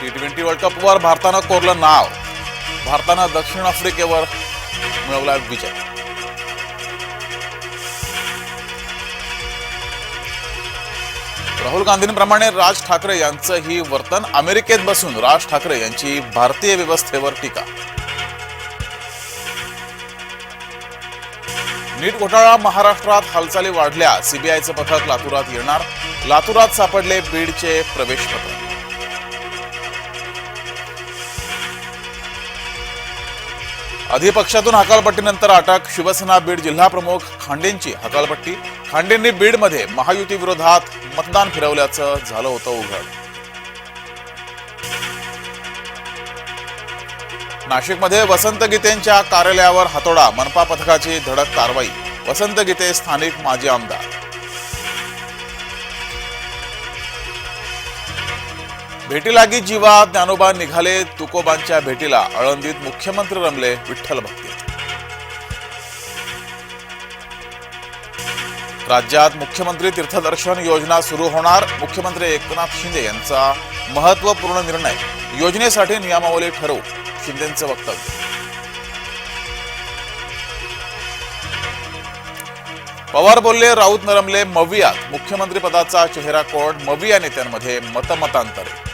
T twenty world कपवर भारतानं कोरलं नाव. भारतानं दक्षिण आफ्रिकेवर मिळवला विजय. राहुल गांधींप्रमाणे राज ठाकरे यांचंही वर्तन अमेरिकेत बसून राज ठाकरे यांची भारतीय व्यवस्थेवर टीका. नीट घोटाळा महाराष्ट्रात हालचाली वाढल्या सीबीआयचं पथक लातूरात येणार. लातूरात सापडले बीडचे प्रवेश पत्र. अधिपक्षातून हकालपट्टीनंतर अटक शिवसेना बीड जिल्हाप्रमुख खांडेंची हकालपट्टी. खांडेंनी बीडमध्ये महायुती विरोधात मतदान फिरवल्याचं झालं होतं उघड. नाशिकमध्ये वसंत गीतेंच्या कार्यालयावर हातोडा मनपा पथकाची धडक कारवाई वसंत गीते स्थानिक माजी आमदार. भेटीलागी जीवा ज्ञानोबा निघाले तुकोबांच्या भेटीला आळंदीत मुख्यमंत्री रमले विठ्ठल भक्ती. राज्यात मुख्यमंत्री तीर्थदर्शन योजना सुरू होणार. मुख्यमंत्री एकनाथ शिंदे यांचा महत्त्वपूर्ण निर्णय. योजनेसाठी नियमावली ठरवू शिंदेचं वक्तव्य. पवार बोलले राऊत नरमले मवियात. मुख्यमंत्री पदाचा चेहरा कोण मविया नेत्यांमध्ये मतमतांतरे.